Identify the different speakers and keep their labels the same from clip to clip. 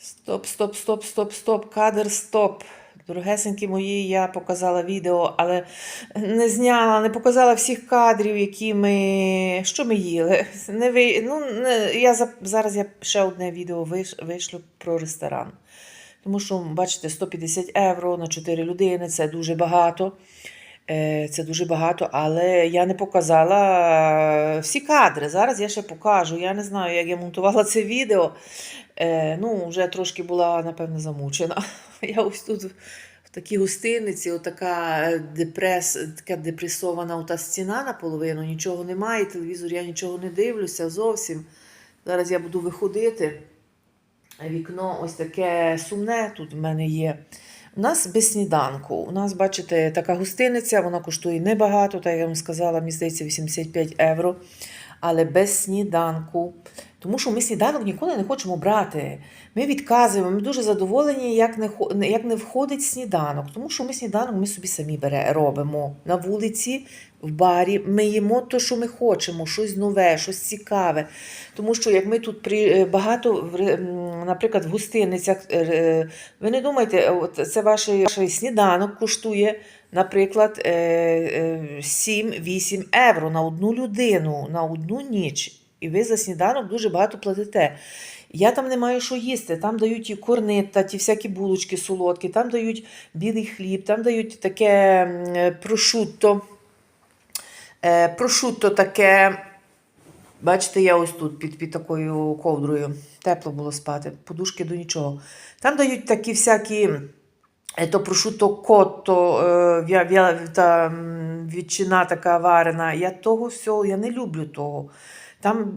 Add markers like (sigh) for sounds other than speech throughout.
Speaker 1: Стоп, стоп, стоп, стоп, стоп, кадр, стоп. Дорогесенькі мої, я показала відео, але не зняла, не показала всіх кадрів, які ми. Що ми їли. Не ви... ну, не... Я за... Зараз я ще одне відео виш... вишлю про ресторан. Тому що, бачите, 150 євро на 4 людини це дуже багато. Е, Це дуже багато, але я не показала е, всі кадри. Зараз я ще покажу. Я не знаю, як я монтувала це відео. Е, Ну, вже трошки була, напевно, замучена. (laughs) Я ось тут в такій гостиниці, отака депрес, така депресована ота стіна наполовину, нічого немає, телевізор я нічого не дивлюся зовсім. Зараз я буду виходити. Вікно ось таке сумне тут в мене є. У нас без сніданку. У нас, бачите, така гостиниця, вона коштує небагато, так я вам сказала, мені здається, 85 євро. Але без сніданку. Тому що ми сніданок ніколи не хочемо брати. Ми відказуємо, ми дуже задоволені, як не, як не входить сніданок. Тому що ми сніданок ми собі самі бере, робимо на вулиці, в барі. Ми їмо те, що ми хочемо, щось нове, щось цікаве. Тому що як ми тут при е, багато, в наприклад, в гостиницях, е, е, ви не думайте, от це ваш, ваш сніданок коштує, наприклад, е, е, 7-8 євро на одну людину, на одну ніч. І ви за сніданок дуже багато платите. Я там не маю що їсти. Там дають і корнита, ті всякі булочки солодкі, там дають білий хліб, там дають таке прошутто. Прошутто таке. Бачите, я ось тут під, під такою ковдрою. Тепло було спати, подушки до нічого. Там дають такі всякі. е, То прошуто котто, е, та вітчина така варена. Я того всього, я не люблю того. Там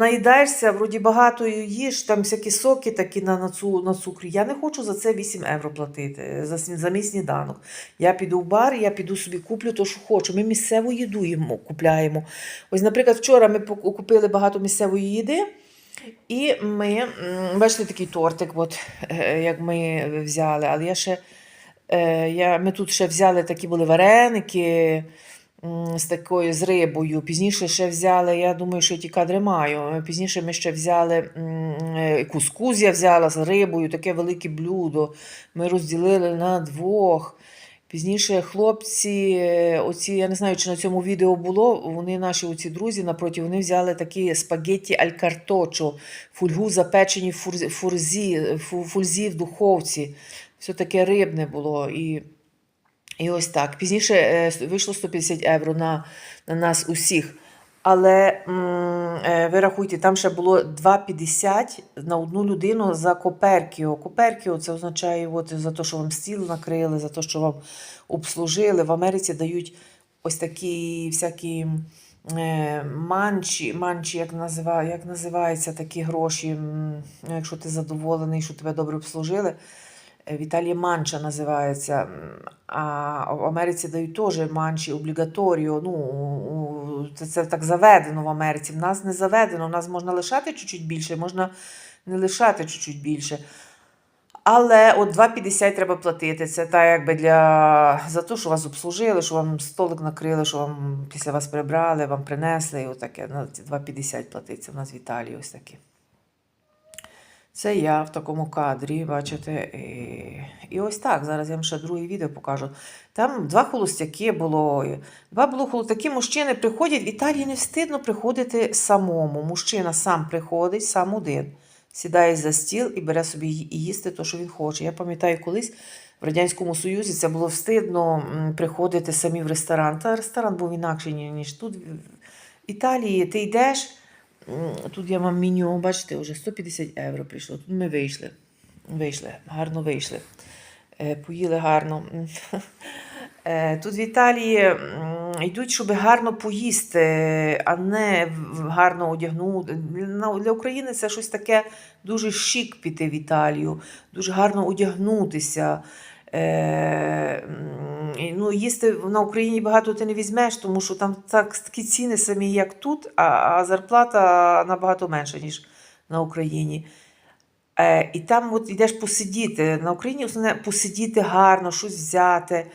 Speaker 1: наїдаєшся, вроді багато їж, там всякі соки такі на, на, цу, на цукрі. Я не хочу за це 8 євро платити е, за, за мій сніданок. Я піду в бар, я піду собі куплю те, що хочу. Ми місцеву їду їмо, купляємо. Ось, наприклад, вчора ми купили багато місцевої їди. І ми, бачите, такий тортик, от, е, як ми взяли, але я ще, е, я, ми тут ще взяли такі були вареники з такою з рибою. Пізніше ще взяли, я думаю, що я ті кадри маю. Пізніше ми ще взяли е, кускуз я взяла з рибою, таке велике блюдо. Ми розділили на двох. Пізніше хлопці, е, оці, я не знаю, чи на цьому відео було, вони наші оці друзі напроти, вони взяли такі спагетті аль карточо, фульгу запечені в фур- фурзі, фульзі в духовці. Все таке рибне було. І, і ось так. Пізніше е, вийшло 150 євро на, на нас усіх. Але е, ви рахуйте, там ще було 2,50 на одну людину за Коперкіо. Коперкіо це означає от, за те, що вам стіл накрили, за те, що вам обслужили. В Америці дають ось такі всякі е, манчі, манчі як, назива, як називаються такі гроші, якщо ти задоволений, що тебе добре обслужили. Е, В манча називається, а в Америці дають теж манчі облігаторіо. Ну, це, це так заведено в Америці. В нас не заведено. У нас можна лишати чуть-чуть більше, можна не лишати чуть-чуть більше. Але от 2,50 треба платити. Це так, якби для за те, що вас обслужили, що вам столик накрили, що вам після вас прибрали, вам принесли. І отаке. Ну, 2,50 платиться. У нас в Італії ось таке. Це я в такому кадрі, бачите. І, ось так. Зараз я вам ще друге відео покажу. Там два холостяки було. Два було холостяки. Мужчини приходять. В Італії не встидно приходити самому. Мужчина сам приходить, сам один. Сідає за стіл і бере собі їсти те, що він хоче. Я пам'ятаю, колись в Радянському Союзі це було встидно приходити самі в ресторан. Та ресторан був інакший, ніж тут. В Італії ти йдеш. Тут я вам меню, бачите, вже 150 євро прийшло. Тут ми вийшли. Вийшли, гарно вийшли. Е, Поїли гарно. (laughs) Е, Тут в Італії йдуть, щоб гарно поїсти, а не гарно одягнути. Для України це щось таке дуже шик піти в Італію, дуже гарно одягнутися. Е, ну, їсти на Україні багато ти не візьмеш, тому що там так, такі ціни самі, як тут, а, а зарплата набагато менша, ніж на Україні. Е, і там от йдеш посидіти. На Україні основне посидіти гарно, щось взяти,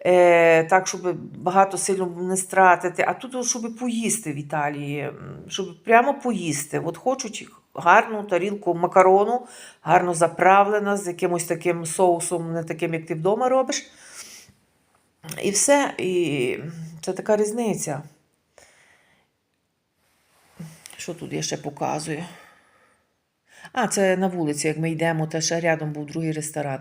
Speaker 1: е, так, щоб багато сильно не стратити. А тут, щоб поїсти в Італії, щоб прямо поїсти. От хочуть, гарну тарілку макарону, гарно заправлена, з якимось таким соусом, не таким, як ти вдома робиш. І все. І це така різниця. Що тут я ще показую? А, це на вулиці, як ми йдемо, ще рядом був другий ресторан.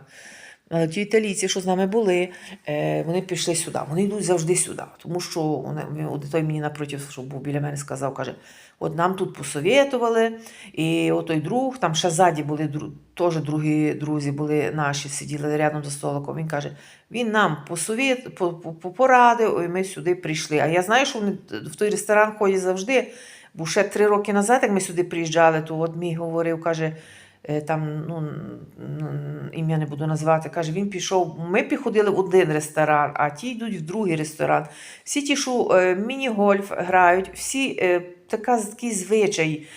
Speaker 1: Але ті італійці, що з нами були, е, вони пішли сюди. Вони йдуть завжди сюди. Тому що вони, той мені напроти, що був біля мене, сказав, каже, от нам тут посовєтували, і отой друг, там ще ззаді були теж другі друзі були наші, сиділи рядом за столиком. Він каже, він нам посовєт, по- по- по- порадив, і ми сюди прийшли. А я знаю, що вони в той ресторан ходять завжди. Бо ще три роки назад, як ми сюди приїжджали, то от мій говорив, каже, е, там, ну, ім'я не буду назвати, каже, він пішов, ми приходили в один ресторан, а ті йдуть в другий ресторан. Всі ті, що е, міні-гольф грають, всі е, така, такий звичай.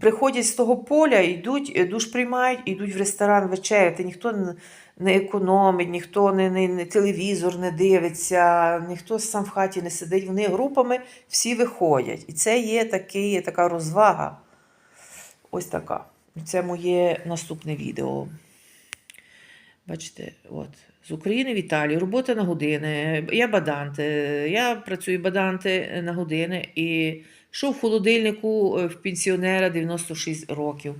Speaker 1: Приходять з того поля, йдуть, е, душ приймають, йдуть в ресторан вечеряти. Ніхто не економить, ніхто не, не, не телевізор не дивиться, ніхто сам в хаті не сидить. Вони групами всі виходять. І це є такий, така розвага. Ось така. Це моє наступне відео. Бачите, от. З України в Італію, робота на години. Я баданте. Я працюю баданте на години. І що в холодильнику е, в пенсіонера 96 років.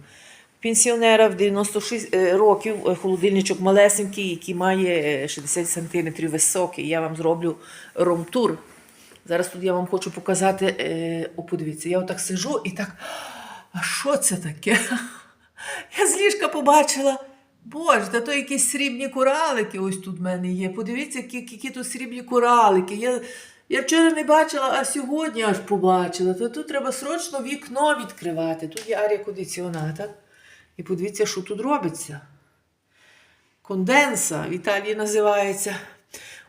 Speaker 1: Пенсіонера в 96 е, років е, холодильничок малесенький, який має е, 60 см високий. Я вам зроблю ром-тур. Зараз тут я вам хочу показати. О, подивіться, я отак сижу і так. А що це таке? Я з ліжка побачила. Боже, та то якісь срібні коралики ось тут в мене є. Подивіться, які, які тут срібні коралики. Я, я вчора не бачила, а сьогодні аж побачила. То тут треба срочно вікно відкривати. Тут є арія кондиціонатор. І подивіться, що тут робиться. Конденса в Італії називається.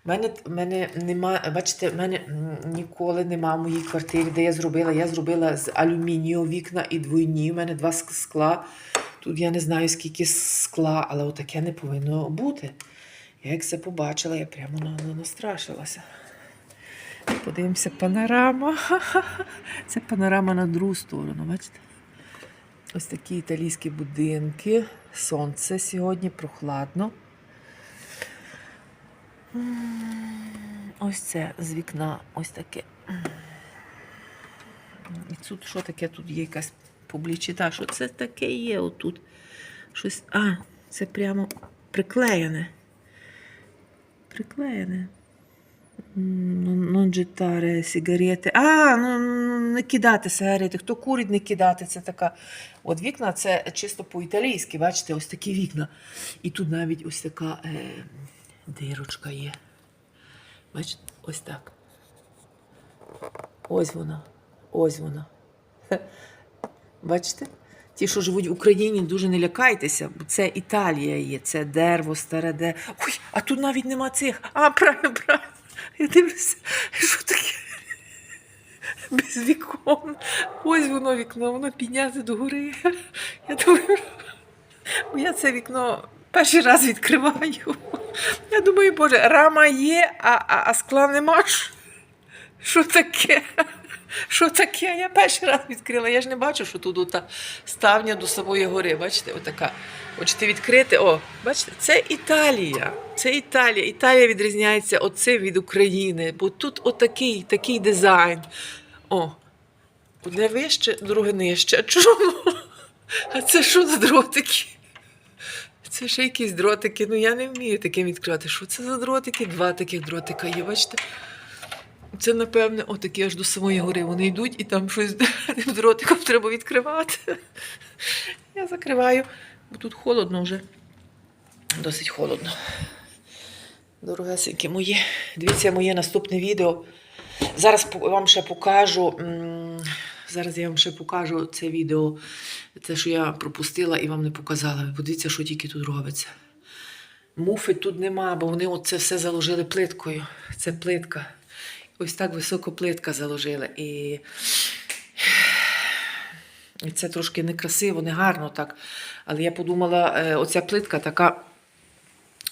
Speaker 1: У мене, мене нема, бачите, в мене ніколи нема в моїй квартирі, де я зробила. Я зробила з алюмінію вікна і двойні. У мене два скла. Тут я не знаю, скільки скла, але отаке не повинно бути. Я як це побачила, я прямо на, на, настрашилася. Подивимося, панорама. (laughs) Це панорама на другу сторону, бачите? Ось такі італійські будинки. Сонце сьогодні прохладно. Ось це з вікна, ось таке. І тут що таке? Тут є якась публічита. Що це таке є отут? Щось. А, це прямо приклеєне. Приклеєне. Non gettare сигарети. А, ну ну, не кидати сигарети. Хто курить, не кидати. Це така. От вікна це чисто по-італійськи, бачите, ось такі вікна. І тут навіть ось така е, дирочка є. Бачите, ось так. Ось вона. Ось вона. Бачите? Ті, що живуть в Україні, дуже не лякайтеся, бо це Італія є, це дерево, старе дерево. Ой, а тут навіть нема цих. А, правильно, правильно. Я дивлюся, що таке? Без вікон. Ось воно вікно, воно підняте догори. Я думаю, я це вікно перший раз відкриваю. Я думаю, боже, рама є, а, а, а скла нема. Що таке? Що таке? Я перший раз відкрила. Я ж не бачу, що тут ота ставня до самої гори. Бачите, отака. Хочете відкрити? О, бачите, це Італія. Це Італія. Італія відрізняється оцим від України, бо тут отакий такий дизайн. О, одне вище, друге нижче. Чому? А це що за дротики? Це ще якісь дротики. Ну я не вмію таким відкривати. Що це за дротики? Два таких дротика є, бачите? Це, напевне, отакі аж до самої гори. Вони йдуть і там щось (laughs) дротиком треба відкривати. Я закриваю, бо тут холодно вже. Досить холодно. Дорогесенькі мої. Дивіться моє наступне відео. Зараз вам ще покажу. Зараз я вам ще покажу це відео, те, що я пропустила і вам не показала. Подивіться, що тільки тут робиться. Муфи тут нема, бо вони оце все заложили плиткою. Це плитка. Ось так високо плитка заложила. І, і це трошки некрасиво, не гарно так. Але я подумала, е, оця плитка така,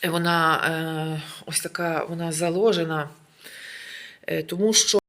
Speaker 1: вона е, ось така вона заложена, е, тому що.